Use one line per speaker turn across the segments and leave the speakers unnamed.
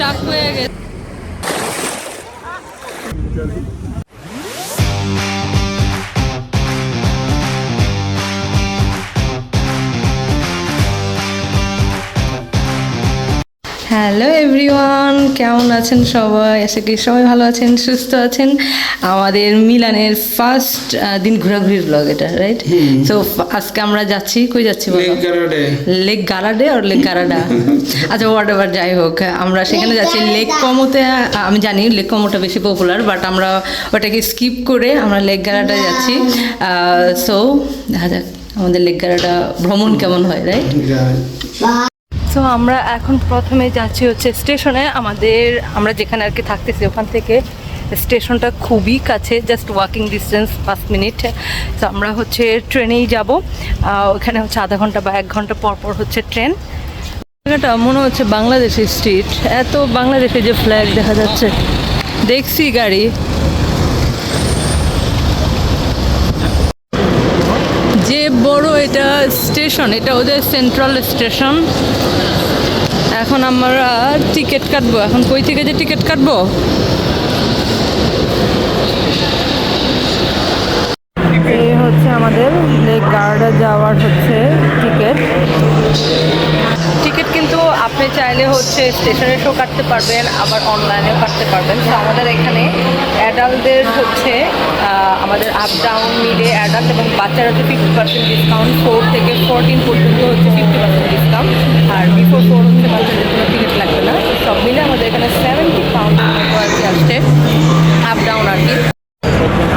Starc হয়ে গেছে। Hello everyone কেমন আছেন সবাই? আশা করি সবাই ভালো আছেন সুস্থ আছেন। আমাদের মিলানের ফার্স্ট দিন ঘোরাঘুরির ব্লগ এটা রাইট তো আজকে আমরা যাচ্ছি কই যাচ্ছি বলো? লেক গারাডে আর লেক গারাডা আচ্ছা হোয়াট এভার যাই হোক আমরা সেখানে যাচ্ছি। লেক কমোতে আমি জানি লেক কমোটা বেশি পপুলার বাট আমরা ওটাকে স্কিপ করে আমরা লেক গারাডা যাচ্ছি। সো দেখা যাক আমাদের লেক গারাডা ভ্রমণ কেমন হয় রাইট তো আমরা এখন প্রথমে যাচ্ছি হচ্ছে স্টেশনে। আমাদের, আমরা যেখানে আর কি থাকতেছি ওখান থেকে। স্টেশনটা খুবই কাছে জাস্ট ওয়াকিং ডিস্টেন্স পাঁচ মিনিট। তো আমরা হচ্ছে ট্রেনেই যাব। ওখানে হচ্ছে আধা ঘণ্টা বা এক ঘণ্টা পর পর হচ্ছে ট্রেন। জায়গাটা মনে হচ্ছে বাংলাদেশের স্ট্রিট এত বাংলাদেশে যে ফ্ল্যাগ দেখা যাচ্ছে। দেখছি গাড়ি যে বড় এটা স্টেশন, এটা ওদের সেন্ট্রাল স্টেশন এখন আমরা টিকিট কাটবো। এখন কই থেকে যে টিকিট কাটবো? এই হচ্ছে আমাদের লেক গার্ডে যাওয়ার হচ্ছে। আপনি চাইলে হচ্ছে স্টেশনে শো কাটতে পারবেন, আবার অনলাইনেও কাটতে পারবেন। তো আমাদের এখানে অ্যাডাল্টদের হচ্ছে আমাদের আপ ডাউন মিলে অ্যাডাল্ট এবং বাচ্চারা হচ্ছে ফিফটি পার্সেন্ট ডিসকাউন্ট ফোর থেকে ফোরটিন পর্যন্ত হচ্ছে ফিফটি পার্সেন্ট ডিসকাউন্ট আর বিফোর ফোর হচ্ছে বাচ্চাদের কোনো টিকিট লাগবে না। সব মিলে আমাদের এখানে সেভেন্টি পাউন্ড আসছে আপ ডাউন আর কি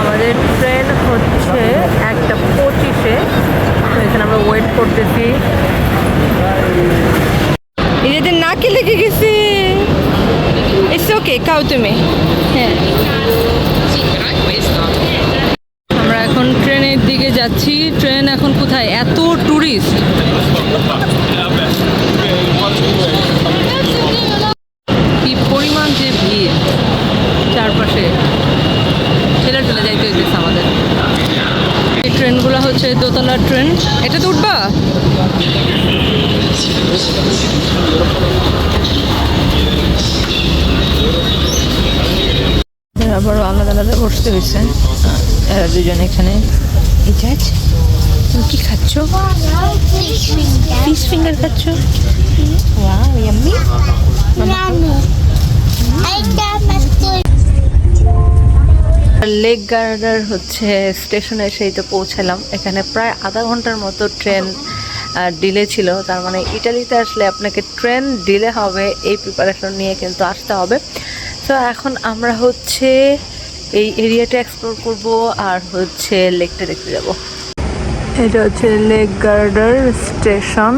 আমাদের ট্রেন হচ্ছে একটা পঁচিশে। তো এখানে আমরা ওয়েট করতেছি। নিজেদের নাকে লেগে গেছে। ইটস ওকে খাও তুমি। হ্যাঁ। আমরা এখন ট্রেনের দিকে যাচ্ছি। ট্রেন এখন কোথায়? এত ট্যুরিস্ট কি পরিমাণ যে ভিড় চারপাশে। ঠেলে ঠেলে যাইতে হইতেছে আমাদের। এই ট্রেনগুলো হচ্ছে দোতলার ট্রেন। এটা তো উঠবা? আলাদা আলাদা বসতে হয়েছে। এরা দুজন এখানে। এই জাজ তুমি কি খাচ্ছ? ফিশ ফিঙ্গার খাচ্ছ. লেক গার্ডার হচ্ছে স্টেশনে সেই তো পৌঁছালাম। এখানে প্রায় আধা ঘণ্টার মতো ট্রেন ডিলে ছিল, তার মানে ইটালিতে আসলে আপনাকে ট্রেন ডিলে হবে, এই প্রিপারেশন নিয়ে কিন্তু আসতে হবে। তো এখন আমরা হচ্ছে এই এরিয়াটা এক্সপ্লোর করব আর হচ্ছে লেকটা দেখতে যাব। এটা হচ্ছে লেক গার্ডার স্টেশন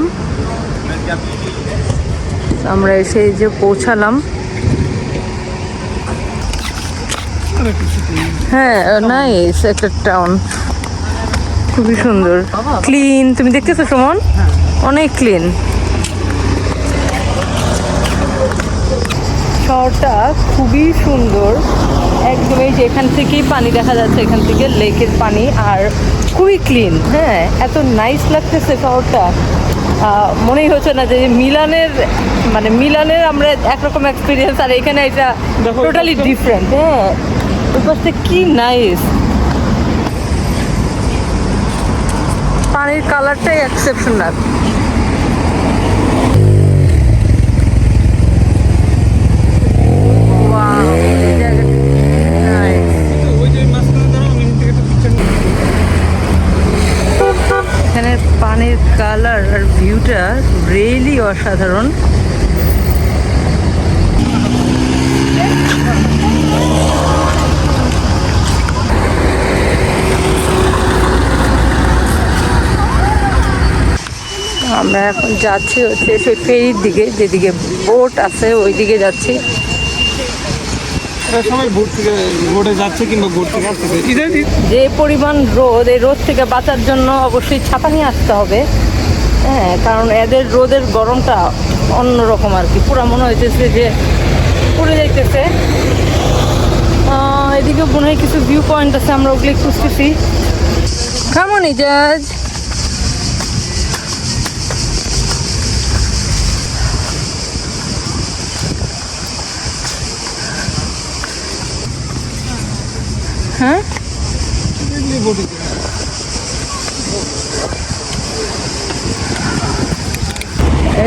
আমরা এসে যে পৌঁছালাম। হ্যাঁ নাইস একটা টাউন খুবই সুন্দর। ক্লিন তুমি দেখতেছো সুমন? অনেক ক্লিন শহরটা খুবই সুন্দর। একদম এই যে এখান থেকেই পানি দেখা যাচ্ছে এখান থেকে লেকের পানি আর খুবই ক্লিন হ্যাঁ এত নাইস লাগতেছে শহরটা। মনেই হচ্ছে না যে মিলানের মানে মিলানের আমরা একরকম এক্সপিরিয়েন্স আর এখানে এটা টোটালি ডিফারেন্ট হ্যাঁ উপরতে কি নাইস পানির কালারটাই এক্সেপশনাল এখানের পানির কালার আর ভিউটা রিয়েলি অসাধারণ। আমরা এখন যাচ্ছি হচ্ছে সেই ফেরির দিকে যেদিকে বোট আছে ওই দিকে যাচ্ছি যে পরিমাণ রোদ এই রোদ থেকে বাঁচার জন্য অবশ্যই ছাতা নিয়ে আসতে হবে। হ্যাঁ কারণ এদের রোদের গরমটা অন্যরকম আর কি। পুরা মনে হইতেছে যে পুড়ে যাইতেছে। এদিকে মনে হয় কিছু ভিউ পয়েন্ট আছে আমরা ওগুলি খুঁজতেছি। কেমন জাজ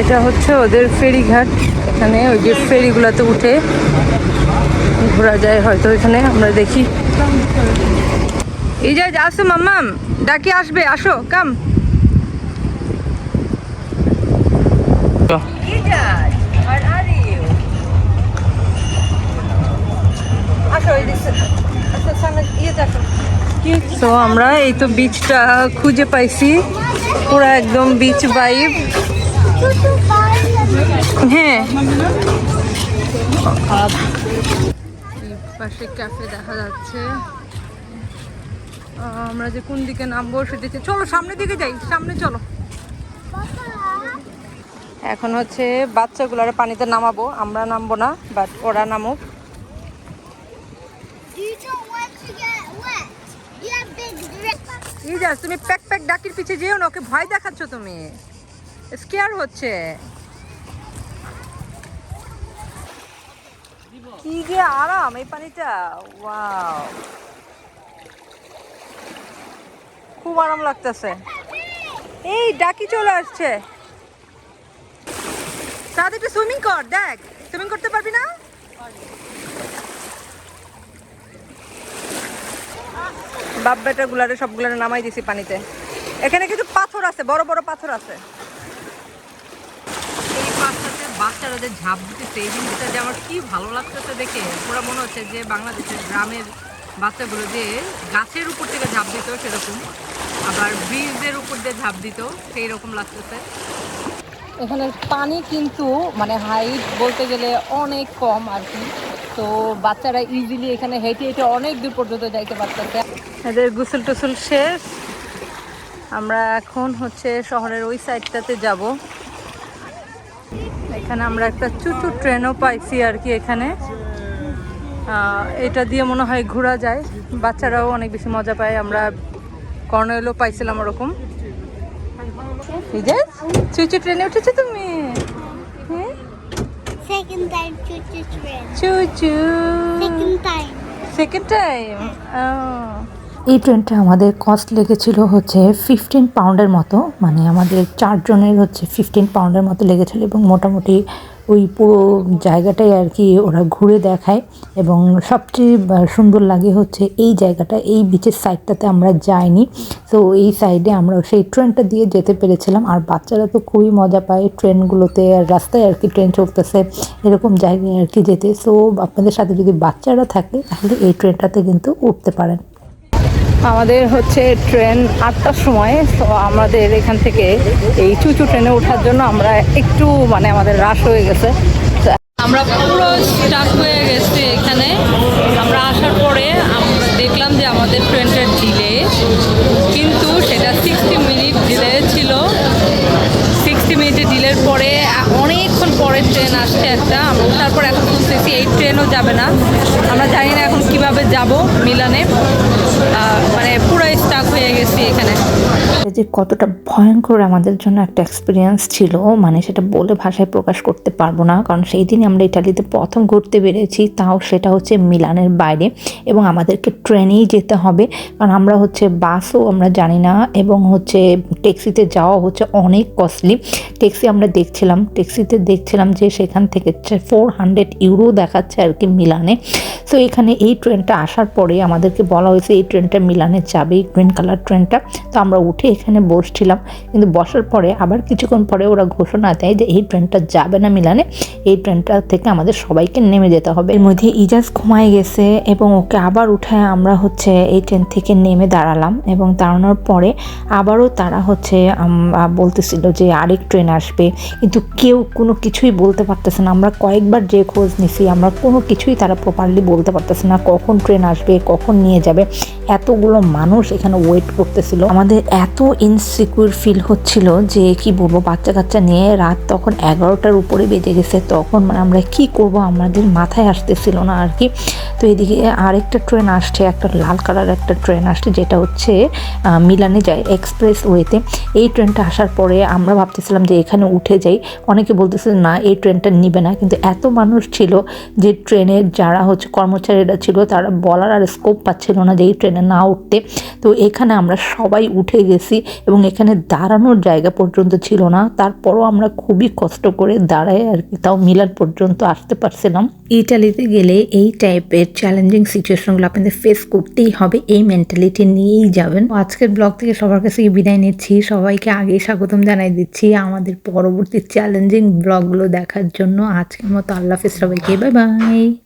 এটা হচ্ছে ওদের ফেরিঘাট। এখানে ওই যে ফেরিগুলোতে উঠে ঘোরা যায় হয়তো এখানে, আমরা দেখি। এই যে আসো মাম্মাম, ডাকি আসবে, আসো, কাম। তো আমরা এই তো বিচটা খুঁজে পাইছি। পুরো একদম বিচ
বাইরে
হ্যাঁ। দেখা যাচ্ছে। আমরা যে কোন দিকে নামবো সেদিকে চলো সামনের দিকে যাই, সামনে চলো। এখন হচ্ছে বাচ্চাগুলোর পানিতে নামাবো, আমরা নামবো না বাট ওরা নামুক। তুমি প্যাক প্যাক ডাকির পিছে যেও না, ওকে ভয় দেখাচ্ছ তুমি। স্কেয়ার হচ্ছে। কি যে আরাম এই পানিটা। ওয়াও। খুব আরাম লাগতেছে। এই, ডাকি চলে আসছে। তাদের একটু সুইমিং কর, দেখ। সুইমিং করতে পারবি না? বাপ বেটা গুলারে সবগুলারে নামাই দিছি পানিতে। এখানে কিছু পাথর আছে, বড় বড় পাথর আছে। বাচ্চারা যে ঝাঁপ দিতেছে এই জিনিসটা যে আমার কি ভালো লাগতেছে দেখে পুরো মনে হচ্ছে যে বাংলাদেশের গ্রামের বাচ্চাগুলো যে গাছের উপর থেকে ঝাঁপ দিত সেরকম আবার ব্রিজের উপর দিয়ে ঝাঁপ দিত সেই রকম লাগতেছে। এখানে পানি কিন্তু মানে হাইট বলতে গেলে অনেক কম আর কি। তো বাচ্চারা ইজিলি এখানে হেঁটে হেঁটে অনেক দূর পর্যন্ত যাইতে পারতেছে। এদের গুসল টোসল শেষ। আমরা এখন হচ্ছে শহরের ওই সাইডটাতে যাব। এখানে আমরা একটা চুচু ট্রেনও পাইছি আর কি এখানে। এটা দিয়ে মনে হয় ঘোরা যায়। বাচ্চারাও অনেক বেশি মজা পায়। আমরা কর্নেলও পাইছিলাম ওরকম। চুচু ট্রেনে উঠেছো তুমি? হ্যাঁ?
Second time train. Second
time
এই ট্রেনটা আমাদের কস্ট লেগেছিল হচ্ছে ফিফটিন পাউন্ডের মতো মানে আমাদের চারজনের হচ্ছে ফিফটিন পাউন্ডের মতো লেগেছিল এবং মোটামুটি ওই পুরো জায়গাটাই আর কি ওরা ঘুরে দেখায় এবং সবচেয়ে সুন্দর লাগে হচ্ছে এই জায়গাটা, এই বিচের সাইডটাতে আমরা যাইনি। তো এই সাইডে আমরা সেই ট্রেনটা দিয়ে যেতে পেরেছিলাম। আর বাচ্চারা তো খুবই মজা পায় ট্রেনগুলোতে, আর রাস্তায় আর কি ট্রেন চলতেছে, এরকম জায়গায় আর কি যেতে। সো আপনাদের সাথে যদি বাচ্চারা থাকে, তাহলে এই ট্রেনটাতে কিন্তু উঠতে পারেন।
আমাদের হচ্ছে ট্রেন আটটার সময়, তো আমাদের এখান থেকে এই চুচু ট্রেনে ওঠার জন্য আমরা একটু মানে আমাদের রাশ হয়ে গেছে। আমরা পুরো স্টাক হয়ে গেছি এখানে। আমরা আসার পরে আমরা দেখলাম যে আমাদের ট্রেনটা ডিলে কিন্তু সেটা সিক্সটি মিনিট ডিলে ছিল। সিক্সটি মিনিটের ডিলের পরে অনেকক্ষণ পরে ট্রেন আসছে একটা। আমরা ওঠার পর এখন শুনতেছি এই ট্রেনও যাবে না। আমরা জানি না এখন কীভাবে যাব মিলানে আহ, মানে পুরো স্টাক হয়ে গেছি এখানে।
এটা যে কতটা ভয়ঙ্কর আমাদের জন্য একটা এক্সপিরিয়েন্স ছিল মানে সেটা বলে ভাষায় প্রকাশ করতে পারব না, কারণ সেই দিন আমরা ইটালিতে প্রথম ঘুরতে বেরিয়েছি, তাও সেটা হচ্ছে মিলানের বাইরে, এবং আমাদেরকে ট্রেনেই যেতে হবে, কারণ আমরা হচ্ছে বাসও আমরা জানি না, এবং হচ্ছে ট্যাক্সিতে যাওয়া হচ্ছে অনেক কস্টলি ট্যাক্সি আমরা দেখছিলাম, ট্যাক্সিতে দেখছিলাম যে সেখান থেকে ফোর হান্ড্রেড ইউরো দেখাচ্ছে আর কি মিলানে। সো এখানে এই ট্রেনটা আসার পরে আমাদেরকে বলা হয়েছে, এই ট্রেনটা মিলানে যাবে গ্রিন কালার ট্রেনটা। তো আমরা উঠে এখানে বসছিলাম। কিন্তু বসার পরে আবার কিছুক্ষণ পরে ওরা ঘোষণা দেয় যে, এই ট্রেনটা যাবে না মিলানে। এই ট্রেনটা থেকে আমাদের সবাইকে নেমে যেতে হবে। এর মধ্যে ইজাজ ঘুমায় গেছে এবং ওকে আবার উঠায় আমরা হচ্ছে এই ট্রেন থেকে নেমে দাঁড়ালাম এবং দাঁড়ানোর পরে আবারও তারা হচ্ছে বলতেছিল যে, আরেক ট্রেন আসবে। কিন্তু কেউ কোনো কিছুই বলতে পারতেছে না। আমরা কয়েকবার যে খোঁজ নিছি, আমরা কোনো কিছুই তারা প্রপারলি বলতে পারতেছে না। কখন ট্রেন আসবে, কখন নিয়ে যাবে? এতগুলো মানুষ এখানে ওয়েট করতেছিল। আমাদের এত ইনসিকিউর ফিল হচ্ছিল যে, কি বলব বাচ্চা কাচ্চা নিয়ে রাত তখন এগারোটার উপরে বেজে গেছে। তখন মানে আমরা কি করব? আমাদের মাথায় আসতেছিল না আর কি। তো এদিকে আরেকটা ট্রেন আসছে, একটা লাল কালার একটা ট্রেন আসছে, যেটা হচ্ছে মিলানে যায় এক্সপ্রেস ওয়েতে এই ট্রেনটা আসার পরে আমরা ভাবতেছিলাম যে, এখানে উঠে যাই। অনেকে বলতেছিল না, এই ট্রেনটা নিবে না। কিন্তু এত মানুষ ছিল যে ট্রেনের যারা হচ্ছে কর্মচারীরা ছিল, তারা বলার আর স্কোপ পাচ্ছিল না যে, এই ট্রেনে না উঠতে। তো এখানে আমরা সবাই উঠে গেছি। এবং এখানে দাঁড়ানোর জায়গা পর্যন্ত ছিল না। তারপরও আমরা খুবই কষ্ট করে দাঁড়ায় আর কি, তাও মিলান পর্যন্ত আসতে পারছিলাম। ইটালিতে গেলে এই টাইপের চ্যালেঞ্জিং সিচুয়েশনগুলো আপনাদের ফেস করতেই হবে, এই মেন্টালিটি নিয়েই যাবেন। আজকের ব্লগ থেকে সবার কাছে বিদায় নিচ্ছি। সবাইকে আগেই স্বাগতম জানাই দিচ্ছি আমাদের পরবর্তী চ্যালেঞ্জিং ব্লগগুলো দেখার জন্য। আজকের মতো আল্লাহ হাফেজ সবাইকে বাই বাই